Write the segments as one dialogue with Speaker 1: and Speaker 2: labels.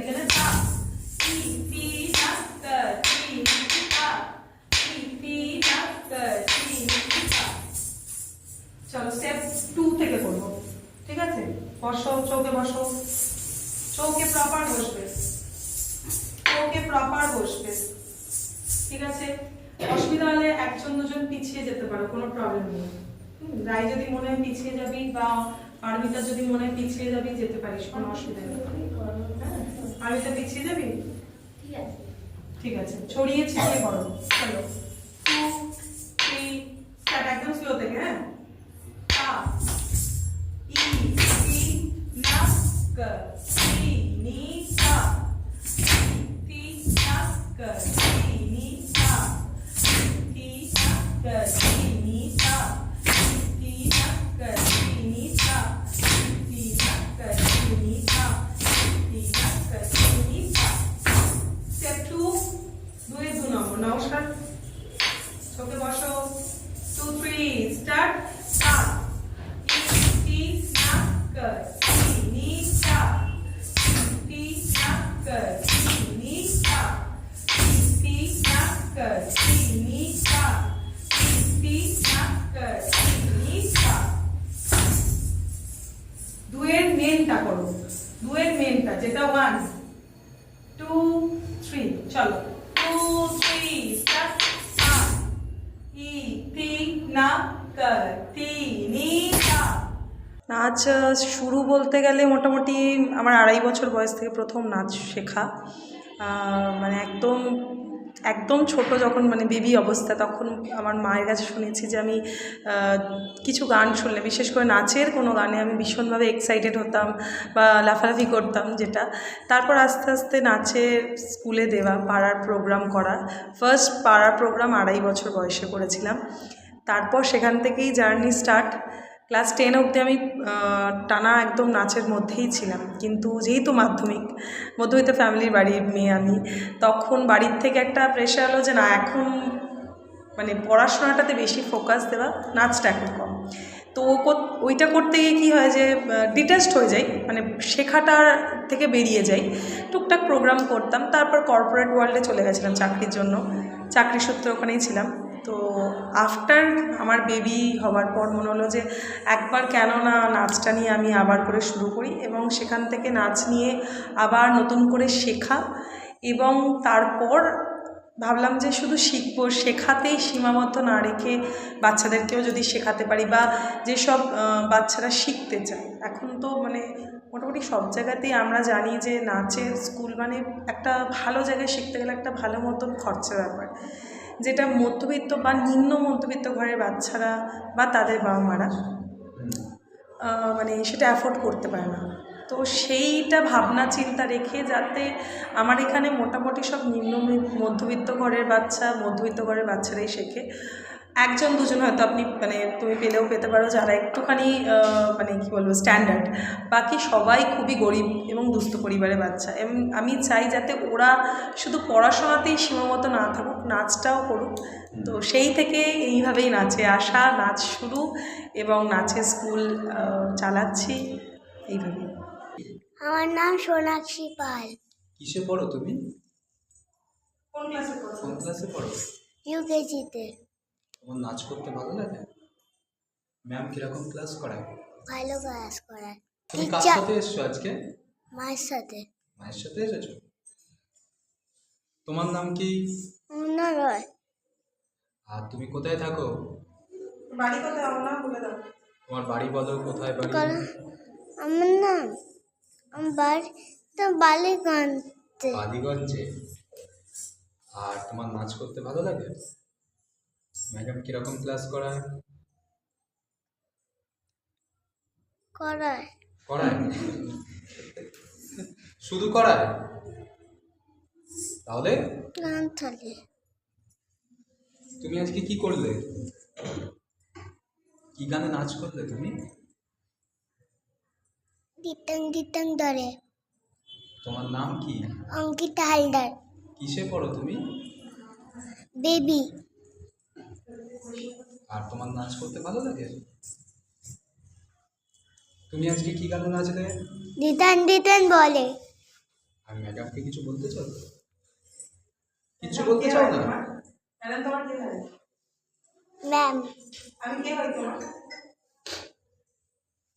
Speaker 1: টি না ক টি নি তা টি টি না ক টি নি তা চলো স্টেপ টু থেকে করব। ঠিক আছে? বসো চৌকে বসো চৌকে প্রপার বসবে। চৌকে প্রপার বসবে। ঠিক আছে? অসুবিধা হলে একজন, দুজন পিছিয়ে যেতে পারো, কোনো প্রবলেম নেই। রায় যদি মনে হয় পিছিয়ে যাবি বা পারমিতা যদি মনে হয় পিছিয়ে যাবি, যেতে পারিস, কোনো অসুবিধা নেই। হ্যাঁ, তো পিছিয়ে যাবি?
Speaker 2: ঠিক আছে।
Speaker 1: ঠিক আছে ছড়িয়ে ছিটিয়ে করো চলো। যেটা ওয়ান টু থ্রি চলো। টু থ্রি নাচ শুরু বলতে গেলে মোটামুটি আমার আড়াই বছর বয়স থেকে প্রথম নাচ শেখা। মানে একদম একদম ছোট যখন মানে বেবি অবস্থা, তখন আমার মায়ের কাছে শুনেছি যে আমি কিছু গান শুনলে, বিশেষ করে নাচের কোনো গানে আমি ভীষণভাবে এক্সাইটেড হতাম বা লাফালাফি করতাম যেটা। তারপর আস্তে আস্তে নাচে স্কুলে দেওয়া, পাড়ার প্রোগ্রাম করা ফার্স্ট পাড়ার প্রোগ্রাম আড়াই বছর বয়সে করেছিলাম। তারপর সেখান থেকেই জার্নি স্টার্ট ক্লাস টেন অবধি আমি টানা একদম নাচের মধ্যেই ছিলাম। কিন্তু যেহেতু মাধ্যমিক, মধ্যবিত্ত ফ্যামিলির বাড়ির মেয়ে আমি, তখন বাড়ির থেকে একটা প্রেশার হলো যে না, এখন মানে পড়াশোনাটাতে বেশি ফোকাস দেওয়া, নাচটা এখন কম। তো ওইটা করতে গিয়ে কী হয় যে ডিটেস্ট হয়ে যাই মানে শেখাটার থেকে বেরিয়ে যাই। টুকটাক প্রোগ্রাম করতাম, তারপর কর্পোরেট ওয়ার্ল্ডে চলে গেছিলাম চাকরির জন্য। চাকরি সূত্রে ওখানেই ছিলাম। তো আফটার আমার বেবি হওয়ার পর মনে হলো যে একবার কেন না নাচটা নিয়ে আমি আবার করে শুরু করি এবং সেখান থেকে নাচ নিয়ে আবার নতুন করে শেখা এবং তারপর ভাবলাম যে শুধু শিখব, শেখাতেই সীমাবদ্ধ না রেখে বাচ্চাদেরকেও যদি শেখাতে পারি বা যেসব বাচ্চারা শিখতে চায়। এখন তো মানে মোটামুটি সব জায়গাতেই আমরা জানি যে নাচের স্কুল মানে একটা ভালো জায়গায় শিখতে গেলে একটা ভালো মতন খরচা ব্যাপার। যেটা মধ্যবিত্ত বা নিম্ন মধ্যবিত্ত ঘরের বাচ্চারা বা তাদের বাবা মারা মানে সেটা অ্যাফোর্ড করতে পারে না। তো সেইটা ভাবনা, চিন্তা রেখে যাতে আমার এখানে মোটামুটি সব নিম্ন মধ্যবিত্ত ঘরের বাচ্চা, মধ্যবিত্ত ঘরের বাচ্চারাই শেখে। একজন দুজন হয়তো আপনি মানে তুমি পেলেও পেতে পারো যারা একটুখানি মানে কী বলব স্ট্যান্ডার্ড বাকি সবাই খুবই গরিব এবং দুস্থ পরিবারের বাচ্চা। এবং আমি চাই যাতে ওরা শুধু পড়াশোনাতেই সীমাবদ্ধ না থাকুক নাচটাও করুক। তো সেই থেকে এইভাবেই নাচে আসা নাচ শুরু এবং নাচের স্কুল চালাচ্ছি। এইভাবেই।
Speaker 2: আমার নাম সোনাক্ষী পাল।
Speaker 3: কিসে পড়ো তুমি?
Speaker 1: কোন ক্লাসে
Speaker 3: কোন ক্লাসে পড়ো?
Speaker 2: ইউকেজিতে
Speaker 3: তোমার নাচ করতে ভালো লাগে? ম্যাম কীরকম ক্লাস করায়?
Speaker 2: ভালো ক্লাস করায়।
Speaker 3: তুমি কার সাথে এসছো আজকে?
Speaker 2: মায়ের সাথে।
Speaker 3: মায়ের সাথে এসেছ? তোমার নাম কি?
Speaker 2: মুন্না রয়।
Speaker 3: আর তুমি কোথায় থাকো?
Speaker 1: বাড়ি কোথায়? আমার নাম বলে দাও।
Speaker 3: তোমার বাড়ি বলো কোথায় বাড়ি?
Speaker 2: কারণ আমার নাম আমার বাড়ি তো বালিগঞ্জে।
Speaker 3: বালিগঞ্জে। আর তোমার নাচ করতে ভালো লাগে? ম্যাডাম কীরকম ক্লাস করায়?
Speaker 2: করায়।
Speaker 3: করায়? শুধু করায়? তাহলে?
Speaker 2: গান থাকে।
Speaker 3: তুমি আজকে কি করলে? কি গানে নাচ করলে তুমি?
Speaker 2: দিতাং দিতাং ধরে
Speaker 3: তোমার নাম কি?
Speaker 2: অঙ্কিতা হালদার।
Speaker 3: কিসে পড়ো তুমি?
Speaker 2: বেবি।
Speaker 3: আর তোমার নাচ করতে ভালো লাগে? তুমি আজকে কি গানে নাচলে?
Speaker 2: দিতান দিতান বলে।
Speaker 3: আর ম্যাডামকে কিছু বলতে চাও? কিছু বলতে চাও না?
Speaker 1: ম্যাডাম তোমার কে হয়?
Speaker 2: ম্যাম।
Speaker 1: আমি কে হয় তোমার?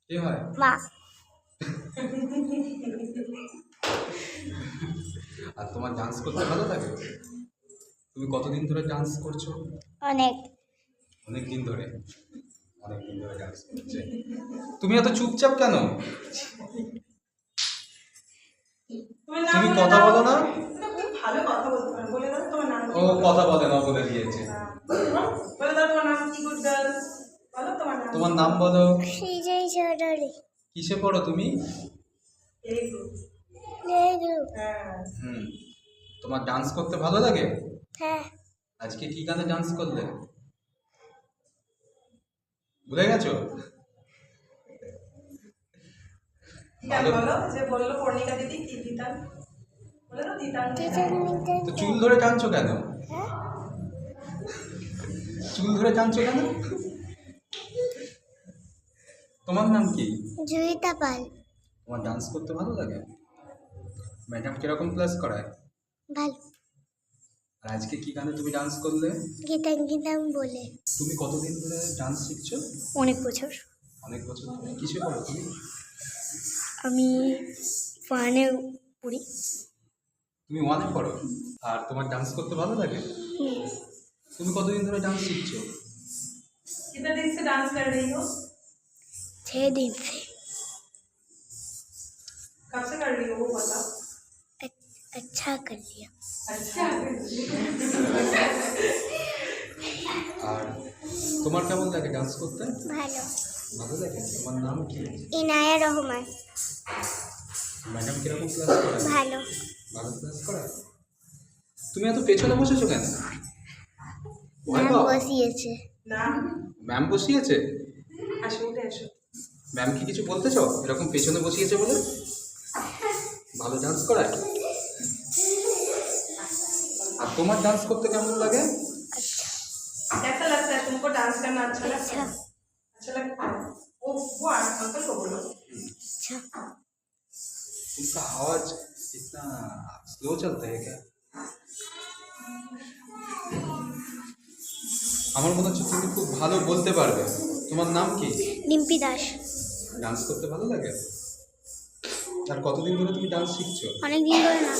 Speaker 3: কি হয়?
Speaker 2: মা।
Speaker 3: আর তোমার ডান্স করতে ভালো লাগে? তুমি কতদিন ধরে ডান্স করছ?
Speaker 2: অনেক।
Speaker 3: অনেক দিন ধরে অনেক দিন ধরে ডান্স করছে তুমি এত চুপচাপ কেন?
Speaker 1: তুমি
Speaker 3: কথা বলো না।
Speaker 1: ভালো কথা বলতে পারো। বলে দাও তোমার নাম
Speaker 3: ও কথা বলে না বলে দিয়েছে।
Speaker 1: হ্যাঁ। বলে দাও তোমার নাম কি গুড গার্ল বলো তোমার নাম।
Speaker 3: তোমার নাম বলো।
Speaker 2: সৃজয় চৌধুরী।
Speaker 3: কিসে পড়ো তুমি?
Speaker 1: হ্যাঁ।
Speaker 3: হুম। তোমার ডান্স করতে ভালো লাগে?
Speaker 2: হ্যাঁ।
Speaker 3: আজকে কি গানে ডান্স করলে ভুলে গেছো
Speaker 1: কেন বলো যে বলল পর্ণিকা দিদি কি দিতাম বলে দাও দিতাম
Speaker 2: টিচার নিতেন
Speaker 3: তো চুল ধরে টানছো কেন?
Speaker 2: হ্যাঁ?
Speaker 3: চুল ধরে টানছো কেন? তোমার নাম কি?
Speaker 2: জয়িতা পাল।
Speaker 3: তোমার ডান্স করতে ভালো লাগে? ম্যাডাম কীরকম ক্লাস করায়?
Speaker 2: ভালো।
Speaker 3: আর আজকে কি গানে তুমি ডান্স করলে
Speaker 2: গীতাম গীতাম বলে
Speaker 3: তুমি কতদিন ধরে ডান্স শিখছো
Speaker 2: অনেক বছর
Speaker 3: অনেক বছর ধরে কিসে পড়ো তুমি
Speaker 2: আমি ওয়ানে পড়ি
Speaker 3: তুমি ওয়ানে পড়ো আর তোমার ডান্স করতে ভালো লাগে
Speaker 2: হুম।
Speaker 3: তুমি কতদিন ধরে ডান্স শিখছো
Speaker 1: कितने दिन से डांस कर रही हो
Speaker 2: छः दिन से
Speaker 1: कब से कर रही हो वो बताओ
Speaker 2: अच- अच्छा कर लिया
Speaker 1: अच्छा
Speaker 3: আর তোমার কেমন লাগে ডান্স করতে?
Speaker 2: ভালো।
Speaker 3: ভালো লাগে? তোমার নাম কি?
Speaker 2: ইনায়া রহমান।
Speaker 3: ম্যাডাম কীরকম ক্লাস করায়
Speaker 2: ভালো।
Speaker 3: ভালো ক্লাস করায় তুমি এত পেছনে বসেছো কেন?
Speaker 2: ম্যাম? বসিয়েছে।
Speaker 3: ম্যাম বসিয়েছে?
Speaker 1: আসো উঠে আসো।
Speaker 3: ম্যাম কি কিছু বলতেছো এরকম পেছনে বসিয়েছে বলে? ভালো ডান্স করায়? আর তোমার ডান্স করতে কেমন লাগে
Speaker 2: अच्छा
Speaker 1: कैसा लगता है तुमको डांस करना अच्छा लगता
Speaker 2: अच्छा
Speaker 1: है अच्छा लगता है वो वो अंकल को बोलो
Speaker 2: अच्छा
Speaker 3: उनका आवाज इतना स्लो चलता है क्या আমার মনে হচ্ছে তুমি খুব ভালো বলতে পারবে তোমার নাম কি
Speaker 2: ডিম্পি দাস
Speaker 3: ডান্স করতে ভালো লাগে আর কতদিন ধরে তুমি ডান্স শিখছো
Speaker 2: অনেক দিন ধরে না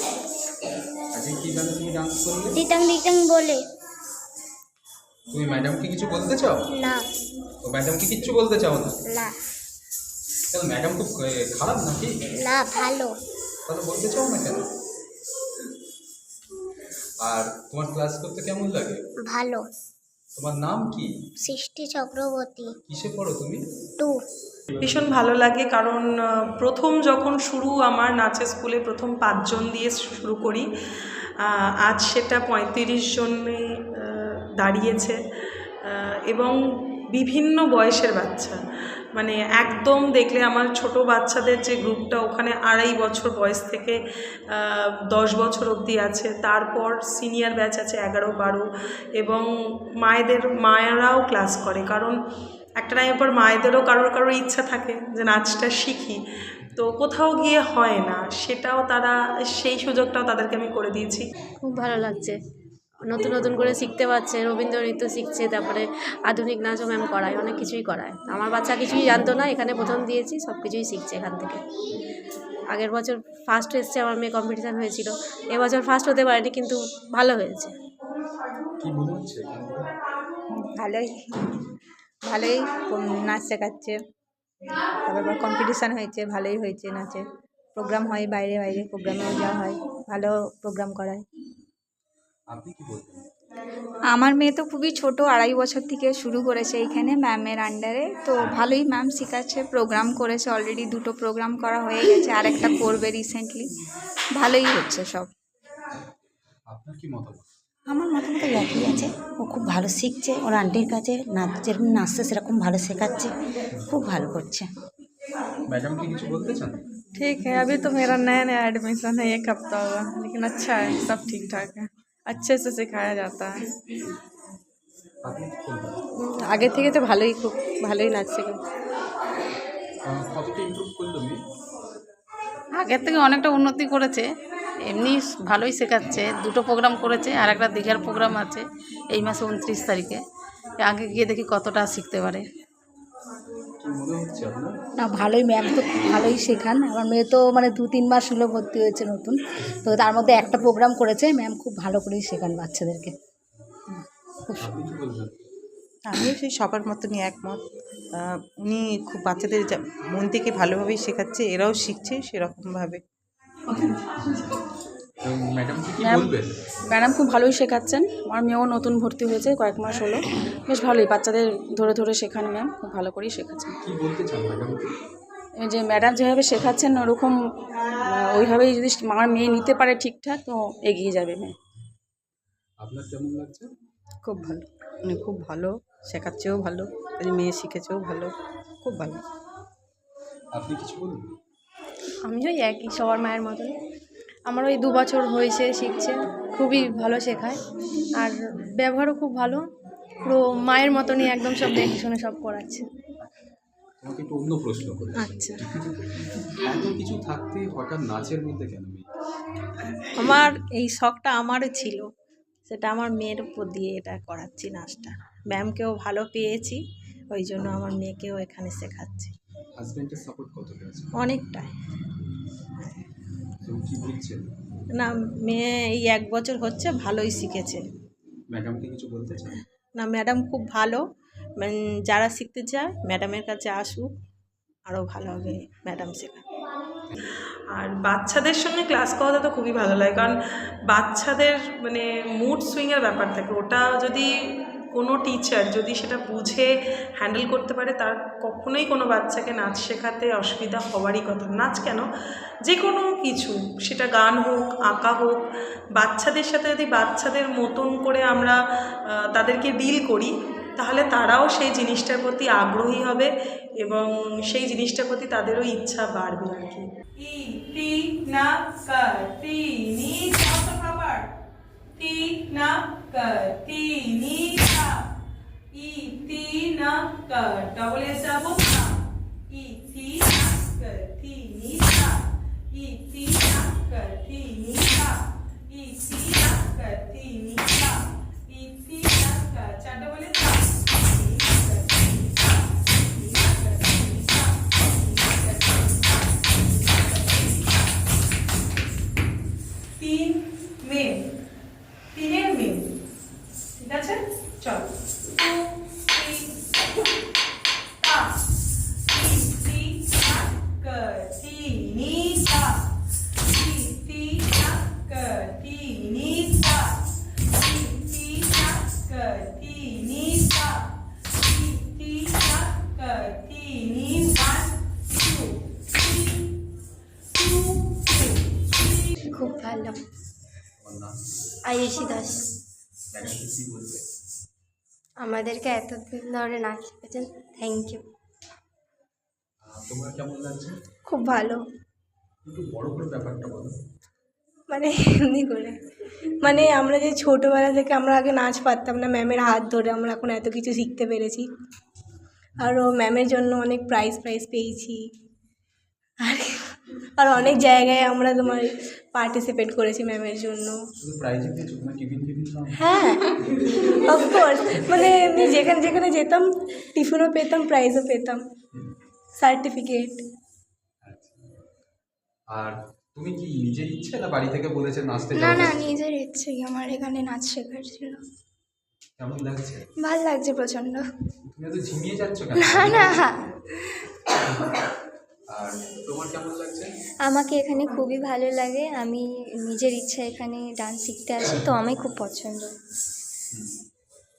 Speaker 3: আজকে কি গানে তুমি ডান্স করলে?
Speaker 2: দিতাং দিতাং বলে।
Speaker 3: তুমি ম্যাডামকে কিছু বলতে চাও?
Speaker 2: না।
Speaker 3: ও ম্যাডামকে কিচ্ছু বলতে চাও না?
Speaker 2: না।
Speaker 3: কেন ম্যাডাম খুব খারাপ নাকি?
Speaker 2: না ভালো।
Speaker 3: তাহলে বলতে চাও না কেন? আর তোমার ক্লাস করতে কেমন লাগে?
Speaker 2: ভালো।
Speaker 3: তোমার নাম কি?
Speaker 2: সৃষ্টি চক্রবর্তী।
Speaker 3: কিসে পড়ো তুমি?
Speaker 2: টু।
Speaker 1: ভীষণ ভালো লাগে, কারণ প্রথম যখন শুরু আমার নাচের স্কুলে প্রথম পাঁচজন দিয়ে শুরু করি আজ সেটা পঁয়ত্রিশ জনে দাঁড়িয়েছে এবং বিভিন্ন বয়সের বাচ্চা। মানে একদম দেখলে আমার ছোট বাচ্চাদের যে গ্রুপটা, ওখানে আড়াই বছর বয়স থেকে দশ বছর অবধি আছে। তারপর সিনিয়র ব্যাচ আছে এগারো বারো, এবং মায়েদের, মায়েরাও ক্লাস করে, কারণ একটা টাইমের পর মায়েদেরও কারোর কারোর ইচ্ছা থাকে যে নাচটা শিখি। তো কোথাও গিয়ে হয় না সেটাও তারা সেই সুযোগটাও তাদেরকে আমি করে দিয়েছি।
Speaker 4: খুব ভালো লাগছে। নতুন নতুন করে শিখতে পারছে রবীন্দ্র নৃত্য শিখছে তারপরে আধুনিক নাচও ম্যাম করায় অনেক কিছুই করায়। আমার বাচ্চা কিছুই জানতো না এখানে প্রথম দিয়েছি সব কিছুই শিখছে এখান থেকে। আগের বছর ফার্স্ট এসছে আমার মেয়ে কম্পিটিশান হয়েছিল। এবছর ফার্স্ট হতে পারেনি কিন্তু ভালো হয়েছে?
Speaker 5: ভালোই। ভালোই নাচ শেখাচ্ছে। তারপর কম্পিটিশান হয়েছে ভালোই হয়েছে নাচে প্রোগ্রাম হয় বাইরে বাইরে প্রোগ্রামেও যাওয়া হয় ভালো প্রোগ্রাম করায়।
Speaker 6: আমার মেয়ে তো খুবই ছোট আড়াই বছর থেকে শুরু করেছে এইখানে ম্যামের আন্ডারে তো ভালোই ম্যাম শেখাচ্ছে প্রোগ্রাম করেছে অলরেডি দুটো প্রোগ্রাম করা হয়ে গেছে আর একটা করবে রিসেন্টলি ভালোই হচ্ছে সব।
Speaker 3: আপনার কি মতামত?
Speaker 7: আমার মতামত একই আছে ও খুব ভালো শিখছে ওর আন্টির কাছে নাচ যেরকম নাচছে সেরকম ভালো শেখাচ্ছে খুব ভালো করছে
Speaker 3: ম্যাডাম কি কিছু বলতে চান
Speaker 8: ठीक है अभी तो मेरा नया नया एडमिशन है एक हफ्ता हुआ लेकिन अच्छा है सब ठीक ठाक है अच्छे से सिखाया जाता है
Speaker 3: আপনি কি বলবেন
Speaker 4: আগে থেকে তো ভালোই খুব ভালোই নাচ শেখে
Speaker 3: আহ, কতটা ইমপ্রুভ করলো মেয়ে
Speaker 8: আগের থেকে অনেকটা উন্নতি করেছে
Speaker 9: এমনি ভালোই শেখাচ্ছে দুটো প্রোগ্রাম করেছে আর একটা দীঘার প্রোগ্রাম আছে এই মাসে উনত্রিশ তারিখে। আগে গিয়ে দেখি কতটা শিখতে পারে।
Speaker 3: কি মনে হচ্ছে আপনার
Speaker 7: না ভালোই ম্যাম তো ভালোই শেখান। আমার মেয়ে তো মানে দু তিন মাস হলো ভর্তি হয়েছে নতুন। তো তার মধ্যে একটা প্রোগ্রাম করেছে ম্যাম খুব ভালো করেই শেখান বাচ্চাদেরকে।
Speaker 3: আপনি
Speaker 10: আমিও সেই সবার মতনই একমত। উনি খুব বাচ্চাদের যা- মন থেকে ভালোভাবেই শেখাচ্ছে এরাও শিখছে সেরকমভাবে।
Speaker 8: ম্যাডাম খুব ভালোই শেখাচ্ছেন। আমার মেয়েও নতুন ভর্তি হয়েছে কয়েক মাস হলো। বেশ ভালোই বাচ্চাদের ধরে ধরে শেখান ম্যাম খুব ভালো করেই শেখাচ্ছেন।
Speaker 3: কি বলতে চান ম্যাডামকে
Speaker 8: এই যে ম্যাডাম যেভাবে শেখাচ্ছেন ওরকম ওইভাবেই যদি আমার মেয়ে নিতে পারে ঠিকঠাক তো এগিয়ে যাবে মেয়ে
Speaker 3: আপনার কেমন লাগছে?
Speaker 5: খুব ভালো। মানে খুব ভালো শেখাচ্ছেও ভালো মেয়ে শিখেছেও ভালো খুব ভালো।
Speaker 3: আপনি কিছু বলুন?
Speaker 4: আমি ওই একই সবার মায়ের মতন। আমার ওই দু বছর হয়েছে শিখছে। খুবই ভালো শেখায়। আর ব্যবহারও খুব ভালো। পুরো মায়ের মতনই একদম সব দেখে শুনে সব করাচ্ছে
Speaker 3: তোমাকে একটু অন্য প্রশ্ন করি।
Speaker 4: আচ্ছা।
Speaker 3: এত কিছু থাকতে হঠাৎ নাচের মধ্যে কেন
Speaker 11: আমার এই শখটা আমারও ছিল। সেটা আমার মেয়ের উপর দিয়ে এটা করাচ্ছি নাচটা। ম্যামকেও ভালো পেয়েছি। ওই জন্য আমার মেয়েকেও এখানে শেখাচ্ছি।
Speaker 3: হাজব্যান্ডের সাপোর্ট কতটা আছে?
Speaker 11: অনেকটাই
Speaker 3: এবং কি বুঝছেন
Speaker 11: না মেয়ে এই এক বছর হচ্ছে ভালোই শিখেছে।
Speaker 3: ম্যাডামকে কিছু বলতে চান?
Speaker 11: না ম্যাডাম খুব ভালো। উম, যারা শিখতে চায় ম্যাডামের কাছে আসুক আরও ভালো হবে ম্যাডাম শেখা।
Speaker 1: আর বাচ্চাদের সঙ্গে ক্লাস করাতে তো খুবই ভালো লাগে কারণ বাচ্চাদের মানে মুড সুইংয়ের ব্যাপার থাকে। ওটা যদি কোনো টিচার যদি সেটা বুঝে হ্যান্ডেল করতে পারে, তার কখনোই কোনো বাচ্চাকে নাচ শেখাতে অসুবিধা হওয়ারই কথা। নাচ কেন? যে কোনো কিছু, সেটা গান হোক, আঁকা হোক, বাচ্চাদের সাথে যদি বাচ্চাদের মতন করে আমরা তাদেরকে ডিল করি, তাহলে তারাও সেই জিনিসটার প্রতি আগ্রহী হবে এবং সেই জিনিসটার প্রতি তাদেরও ইচ্ছা বাড়বে আর কি। ই তি না কা তি নি কত খাবার তি না কা তি নি কা ই তি না কা
Speaker 3: বলবে
Speaker 2: আমাদেরকে এতদিন ধরে নাচ শিখেছেন থ্যাংক ইউ
Speaker 3: তোমার কেমন লাগছে?
Speaker 2: খুব ভালো।
Speaker 3: একটু বড় করে ব্যাপারটা বলো।
Speaker 2: মানে এমনি করে। মানে আমরা যে ছোটোবেলা থেকে আমরা আগে নাচ পারতাম না ম্যামের হাত ধরে আমরা এখন এত কিছু শিখতে পেরেছি। আরও ম্যামের জন্য অনেক প্রাইজ প্রাইজ পেয়েছি। আর অনেক জায়গায় আমরা তোমার পার্টিসিপেট করেছি ম্যামের জন্য। হ্যাঁ অফকোর্স মানে এমনি যেখানে যেখানে যেতাম টিফিনও পেতাম প্রাইজও পেতাম। সার্টিফিকেট
Speaker 3: আর তুমি কি নিজের ইচ্ছে না বাড়ি থেকে বলেছে নাচতে
Speaker 2: না না নিজের ইচ্ছেই আমার এখানে নাচ শেখার ছিল।
Speaker 3: কেমন লাগছে?
Speaker 2: ভালো লাগছে প্রচণ্ড।
Speaker 3: তুমি এত ঝিমিয়ে যাচ্ছ
Speaker 2: না না।
Speaker 3: আর তোমার কেমন লাগছে?
Speaker 2: আমাকে এখানে খুবই ভালো লাগে। আমি নিজের ইচ্ছা এখানে ডান্স শিখতে আসি তো আমি খুব পছন্দ।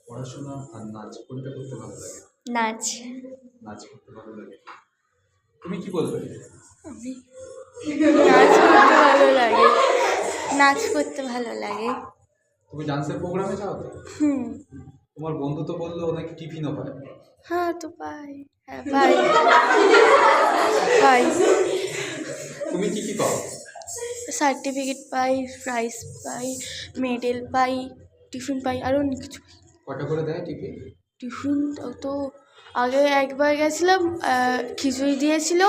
Speaker 3: পড়াশোনা আর নাচ কোনটা করতে ভালো লাগে?
Speaker 2: নাচ।
Speaker 3: নাচ করতে ভালো লাগে। তুমি কি বলবে?
Speaker 2: নাচ করতে ভালো লাগে। নাচ করতে ভালো লাগে।
Speaker 3: তুমি ডান্সের প্রোগ্রামে যাও তো?
Speaker 2: হুম।
Speaker 3: তোমার বন্ধু তো বলল নাকি টিফিনও পায়।
Speaker 2: হ্যাঁ তো পাই হ্যাঁ পাই পাই
Speaker 3: তুমি কি কি পাও?
Speaker 2: সার্টিফিকেট পাই প্রাইজ পাই মেডেল পাই টিফিন পাই আরও অনেক কিছু পাই।
Speaker 3: কটা করে দেয় টিফিন?
Speaker 2: টিফিন তো
Speaker 12: আগে একবার গেছিলাম খিচুড়ি দিয়েছিল।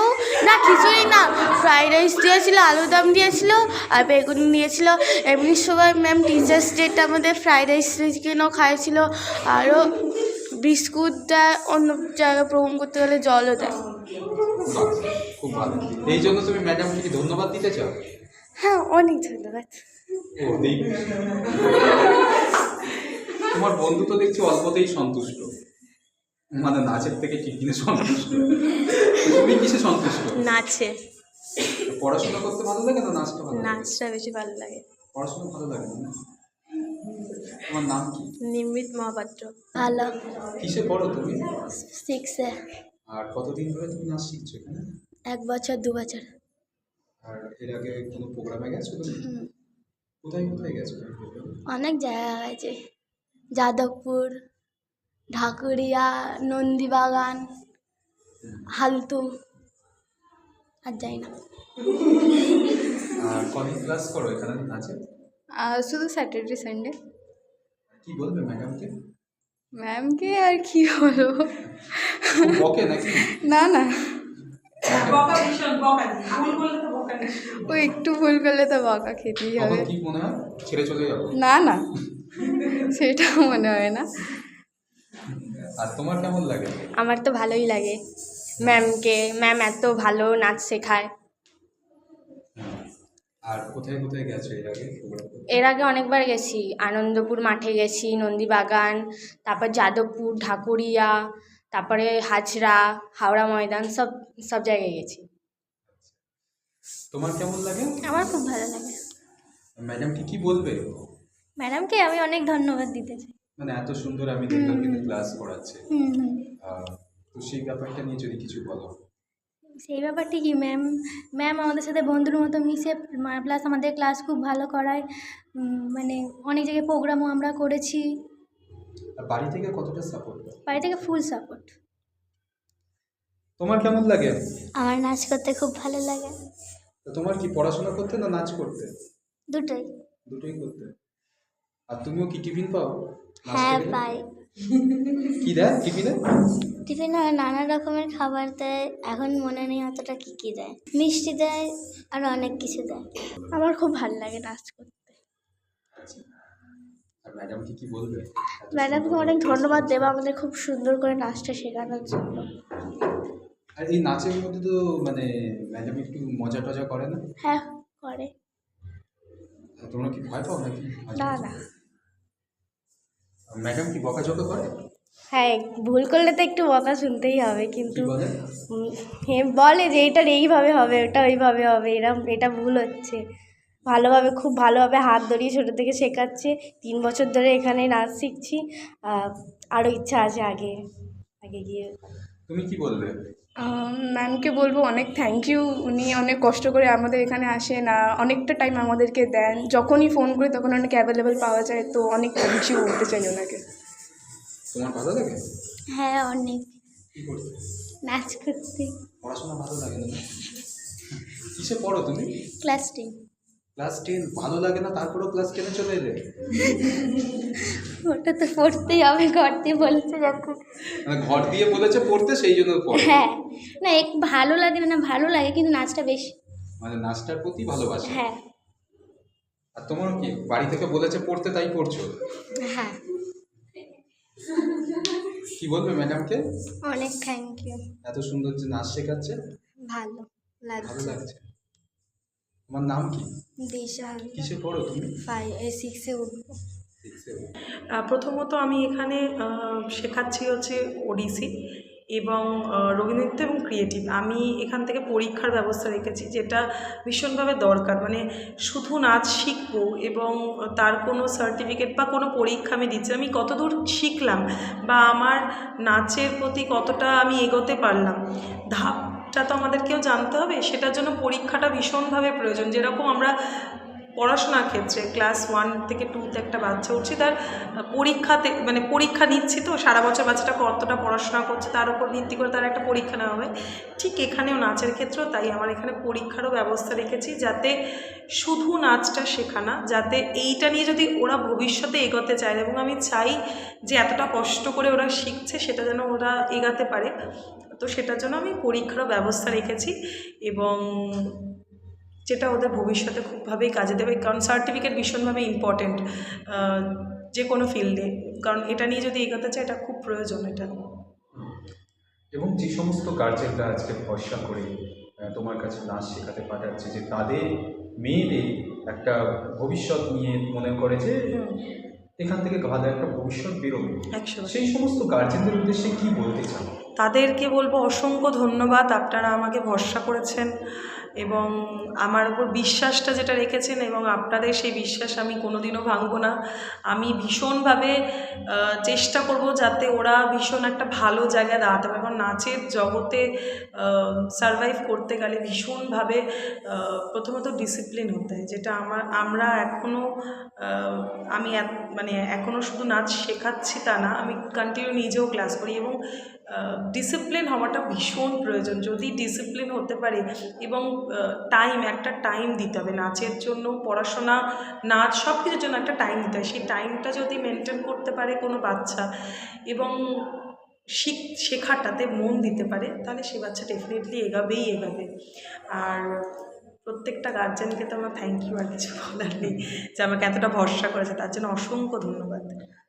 Speaker 12: না খিচুড়ি না ফ্রাইড রাইস দিয়েছিল আলুর দম দিয়েছিল আর বেগুন দিয়েছিল। এমনি সময় ম্যাম টিচার্স ডেটা আমাদের ফ্রাইড রাইস চিকেনও খাইয়েছিল আরও বিস্কুট দেয় অন্য জায়গায় প্রোগ্রাম করতে গেলে জলও দেয়।
Speaker 3: বাহ, খুব ভালো। এই জন্য তুমি ম্যাডামকে কি ধন্যবাদ দিতে চাও?
Speaker 12: হ্যাঁ অনেক ধন্যবাদ।
Speaker 3: ও দিই। তোমার বন্ধু তো দেখছি অল্পতেই সন্তুষ্ট। মানে নাচের থেকে কি কিনে সন্তুষ্ট। তুমি কিসে সন্তুষ্ট?
Speaker 12: নাচে।
Speaker 3: পড়াশোনা করতে ভালো লাগে না নাচটা ভালো লাগে?
Speaker 12: নাচটা বেশি ভালো লাগে।
Speaker 3: পড়াশোনা ভালো লাগে না? তোমার নাম কি?
Speaker 12: নিমিত মহাপাত্র।
Speaker 6: ভালো
Speaker 3: কিসে পড়ো তুমি?
Speaker 6: সিক্সে
Speaker 3: আর কতদিন ধরে তুমি নাচ শিখছো এখানে?
Speaker 6: এক বছর দু বছর।
Speaker 3: আর এর আগে কোনো প্রোগ্রামে গেছো তুমি? কোথায় কোথায় গেছো?
Speaker 6: অনেক জায়গা আছে যাদবপুর ঢাকুরিয়া নন্দীবাগান হালতু আর যাই না।
Speaker 3: আর কদিন ক্লাস করো এখানে নাচে?
Speaker 8: শুধু স্যাটারডে সানডে।
Speaker 3: কি বলবে ম্যাডামকে
Speaker 8: ম্যামকে আর কি
Speaker 3: নাকি?
Speaker 8: না না।
Speaker 1: বকা ভীষণ বকা ভুল করলে তো বকা নিশ্চয়ই।
Speaker 8: ও একটু ভুল করলে তো বকা খেতেই হবে।
Speaker 3: তখন কি হয়? ছেড়ে চলে যাব।
Speaker 8: না না। সেটা মনে হয় না।
Speaker 3: আর তোমার কেমন লাগে?
Speaker 12: আমার তো ভালোই লাগে। ম্যামকে ম্যাম এত ভালো নাচ শেখায়।
Speaker 3: আর কোথায় কোথায় গেছো এর আগে?
Speaker 12: এর আগে অনেকবার গেছি। আনন্দপুর মাঠে গেছি নন্দীবাগান তারপর যাদবপুর ঢাকুরিয়া তারপরে হাজরা হাওড়া ময়দান সব সব জায়গায় গেছি।
Speaker 3: তোমার কেমন লাগে?
Speaker 6: আমার খুব ভালো লাগে।
Speaker 3: ম্যাডামকে কি বলবে?
Speaker 6: ম্যাডামকে আমি অনেক ধন্যবাদ দিতে চাই।
Speaker 3: মানে এত সুন্দর আমি দেখলাম কিন্তু ক্লাস করাচ্ছে।
Speaker 6: হুম হুম।
Speaker 3: তো সেই ব্যাপারটা নিয়ে যদি কিছু বলো।
Speaker 6: সেই ব্যাপারটি কি ম্যাম ম্যাম আমাদের সাথে বন্ধুর মতো মিশে প্লাস আমাদের ক্লাস খুব ভালো করায়। মানে অনেক জায়গায় প্রোগ্রামও আমরা করেছি।
Speaker 3: বাড়ি থেকে কতটা সাপোর্ট
Speaker 6: বাড়ি থেকে ফুল সাপোর্ট
Speaker 3: তোমার কেমন লাগে?
Speaker 6: আমার নাচ করতে খুব ভালো লাগে।
Speaker 3: তো তোমার কি পড়াশোনা করতে না নাচ করতে?
Speaker 6: দুটোই।
Speaker 3: দুটোই করতে। আর তুমিও কি টিফিন পাও?
Speaker 6: হ্যাঁ? পাই।
Speaker 3: কি দেয়? টিফিনে
Speaker 6: টিফিনে নানা রকমের খাবার দেয় এখন মনে নেই অতটা কী কী দেয়। মিষ্টি দেয় আর অনেক কিছু দেয়। আমার খুব ভালো লাগে নাচ করতে।
Speaker 3: আর ম্যাডাম কি কি বলবে?
Speaker 6: ম্যাডামকে অনেক ধন্যবাদ দেবো আমাদের খুব সুন্দর করে নাচটা শেখানোর জন্য।
Speaker 3: আর এই নাচের মধ্যে তো মানে ম্যাডাম একটু মজা টজা করে না?
Speaker 6: হ্যাঁ করে।
Speaker 3: তোমরা কি ভয় পাও নাকি?
Speaker 6: না না।
Speaker 3: ম্যাডাম কি বকাঝকা করে?
Speaker 12: হ্যাঁ ভুল করলে তো একটু বকা শুনতেই হবে কিন্তু হ্যাঁ বলে? যে এটা এইভাবে হবে ওটা ওইভাবে হবে এরম এটা ভুল হচ্ছে। ভালোভাবে খুব ভালোভাবে হাত ধরিয়ে ছোটো থেকে শেখাচ্ছে। তিন বছর ধরে এখানে নাচ শিখছি আরও ইচ্ছা আছে আগে আগে গিয়ে।
Speaker 3: তুমি কি বলবে?
Speaker 8: ম্যামকে বলব অনেক থ্যাংক ইউ উনি অনেক কষ্ট করে আমাদের এখানে আসেন আর অনেকটা টাইম আমাদেরকে দেন। যখনই ফোন করি তখন অনেক অ্যাভেলেবেল পাওয়া যায় তো অনেক থ্যাংক ইউ বলতে চাই ওনাকে।
Speaker 3: তোমার ভালো লাগে?
Speaker 6: হ্যাঁ অনেক।
Speaker 3: কি করতে
Speaker 6: নাচ করতে।
Speaker 3: পড়াশোনা ভালো লাগে না? কিসে পড়ো তুমি?
Speaker 6: Class ten.
Speaker 3: ক্লাস টেন ভালো লাগে না তারপরেও ক্লাস টেনে চলে এলে?
Speaker 6: ওটা তো পড়তেই হবে দিয়ে বলছে যখন।
Speaker 3: মানে ঘর দিয়ে বলেছে পড়তে সেই জন্য
Speaker 6: হ্যাঁ না এক ভালো লাগে না ভালো লাগে কিন্তু নাচটা বেশি।
Speaker 3: মানে নাচটার প্রতি ভালোবাসা?
Speaker 6: হ্যাঁ।
Speaker 3: আর তোমার কি? বাড়ি থেকে বলেছে পড়তে তাই পড়ছো?
Speaker 6: হ্যাঁ।
Speaker 3: কি বলবে ম্যাডামকে?
Speaker 6: অনেক থ্যাংক ইউ
Speaker 3: এত সুন্দর যে নাচ শেখাচ্ছে।
Speaker 6: ভালো
Speaker 3: ভালো
Speaker 6: লাগছে।
Speaker 3: লাগছে। তোমার নাম কি?
Speaker 6: দিশা
Speaker 3: কিসে পড়ো তুমি?
Speaker 6: ফাইভ সিক্সে উঠবো।
Speaker 1: প্রথমত আমি এখানে শেখাচ্ছি হচ্ছে ওডিসি এবং রবীন্দ্রনৃত্য এবং ক্রিয়েটিভ। আমি এখান থেকে পরীক্ষার ব্যবস্থা রেখেছি যেটা ভীষণভাবে দরকার। মানে শুধু নাচ শিখব এবং তার কোনো সার্টিফিকেট বা কোনো পরীক্ষা আমি দিচ্ছি আমি কতদূর শিখলাম বা আমার নাচের প্রতি কতটা আমি এগোতে পারলাম। ধাপটা তো আমাদেরকেও জানতে হবে। সেটার জন্য পরীক্ষাটা ভীষণভাবে প্রয়োজন। যেরকম আমরা পড়াশোনার ক্ষেত্রে ক্লাস ওয়ান থেকে টুতে একটা বাচ্চা উঠছে তার পরীক্ষাতে মানে পরীক্ষা নিচ্ছি তো, সারা বছর বাচ্চাটা কতটা পড়াশোনা করছে, তার উপর ভিত্তি করে তার একটা পরীক্ষা নেওয়া হবে। ঠিক এখানেও নাচের ক্ষেত্রেও তাই, আমার এখানে পরীক্ষারও ব্যবস্থা রেখেছি যাতে শুধু নাচটা শেখা না, যাতে এইটা নিয়ে যদি ওরা ভবিষ্যতে এগোতে চায়, এবং আমি চাই যে এতটা কষ্ট করে ওরা শিখছে, সেটা যেন ওরা এগাতে পারে। তো সেটার জন্য আমি পরীক্ষারও ব্যবস্থা রেখেছি, এবং যেটা ওদের ভবিষ্যতে খুবভাবেই কাজে দেবে কারণ সার্টিফিকেট ভীষণভাবে ইম্পর্ট্যান্ট যে কোনো ফিল্ডে কারণ এটা নিয়ে যদি এগোতে চায় এটা খুব প্রয়োজন এটা।
Speaker 3: এবং যে সমস্ত গার্জেনরা আজকে ভরসা করে তোমার কাছে নাচ শেখাতে পাঠাচ্ছে যে তাদের মেয়েদের একটা ভবিষ্যৎ নিয়ে মনে করে যে এখান থেকে ভালো একটা ভবিষ্যৎ বেরোবে। সেই সমস্ত গার্জেনদের উদ্দেশ্যে কি বলতে চান
Speaker 1: তাদেরকে বলব অসংখ্য ধন্যবাদ আপনারা আমাকে ভরসা করেছেন। এবং আমার উপর বিশ্বাসটা যেটা রেখেছেন এবং আপনাদের সেই বিশ্বাস আমি কোনোদিনও ভাঙবো না। আমি ভীষণভাবে চেষ্টা করব যাতে ওরা ভীষণ একটা ভালো জায়গায় দাঁড়াতে পারে। কারণ নাচের জগতে সারভাইভ করতে গেলে ভীষণভাবে প্রথমত ডিসিপ্লিন হতে হয়। যেটা আমার, আমরা এখনও আমি মানে এখনও শুধু নাচ শেখাচ্ছি তা না, আমি কন্টিনিউ নিজেও ক্লাস করি এবং ডিসিপ্লিন হওয়াটা ভীষণ প্রয়োজন। যদি ডিসিপ্লিন হতে পারে এবং টাইম একটা টাইম দিতে হবে। নাচের জন্য, পড়াশোনা, নাচ সব কিছুর জন্য একটা টাইম দিতে হয় সেই টাইমটা যদি মেনটেন করতে পারে কোনো বাচ্চা এবং শিখ, শেখাটাতে মন দিতে পারে, তাহলে সে বাচ্চা ডেফিনেটলি এগাবেই এগাবে। আর প্রত্যেকটা গার্জেনকে তো আমার থ্যাংক ইউ আর কিছু বলার নেই যে আমাকে এতটা ভরসা করেছে। তার জন্য অসংখ্য ধন্যবাদ।